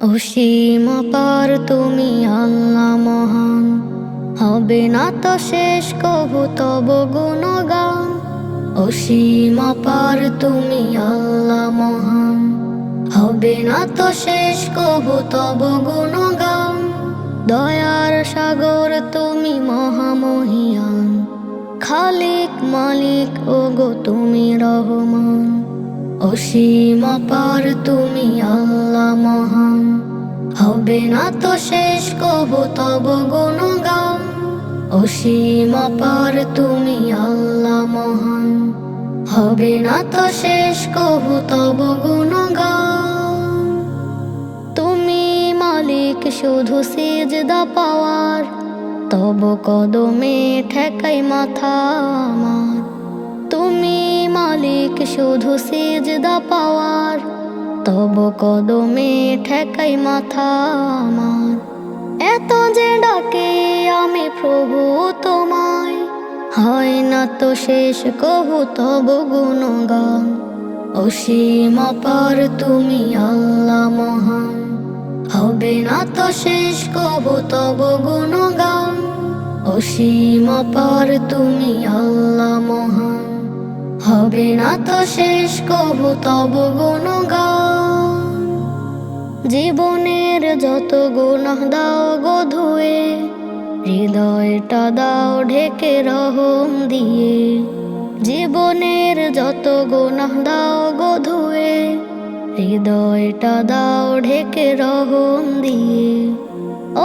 অসীম তুমি আল্লাহ মহান। হবে না তো শেষ কবু, তব গুণগান। অসীম তুমি আল্লাহ মহান। হবে না তো শেষ কবু, তব গুণগান। দয়ার সাগর তুমি মহামহিয়ান। খালিক মালিক, ওগো তুমি রহমান। অসীম পার তুমি আল্লাহ মহান। হবে না তো শেষ কবু, তব গুণগান। অসীম পার তুমি আল্লাহ মহান। হবে না তো শেষ কবু, তব গুণগান। তুমি মালিক, শুধু সিজদা পাওয়ার। তব কদমে ঠেকাই মাথা আমার। শুধু সিজদা পাওয়ার, তব কদমে ঠেকাই মাথা আমার। এত যে ডাকে আমি প্রভু তোমায়, হয় না তো শেষ কহু তব গুণগান। অসীম পার তুমি আল্লাহ মহান, হবে না তো শেষ কহু তব গুণগান। অসীম পার তুমি আল্লাহ মহান। হবে না তো শেষ কবু, তব গুণগান। জীবনের যত গুণ, দাও গো ধুয়ে, হৃদয়টা দাও ঢেকে রহম দিয়ে। জীবনের যত গুণ, দাও গো ধুয়ে, হৃদয়টা দাও ঢেকে রহম দিয়ে।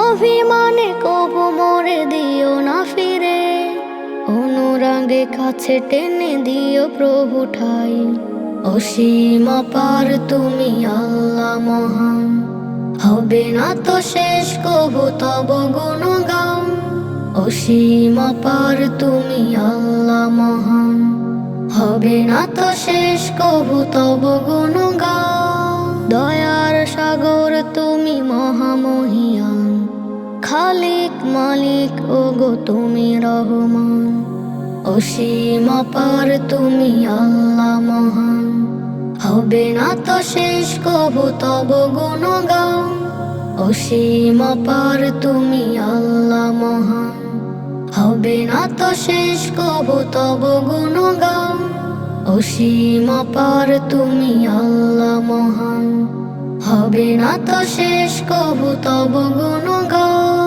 অভিমানে কবু মরে দিও না অনুরাগে কাছে টেনে দিও প্রভু ঠাই। অসীম পার তুমি আল্লাহ মহান। হবে না তো শেষ কবু তব গুণগান। অসীম পার তুমি আল্লাহ মহান। হবে না তো শেষ কবু তব গুণগান। দয়ার সাগর তুমি মহামহিয়ান। খালিক মালিক ওগো তুমি রহমান। অসীম পার তুমি আল্লাহ মহান। হবে না তো শেষ কবু, তব গুণগান। অসীম পার তুমি আল্লাহ মহান। হবে না তো শেষ কবু, তব গুণগান। অসীম পার তুমি আল্লাহ মহান। হবে না তো শেষ কবু, তব গুণগান।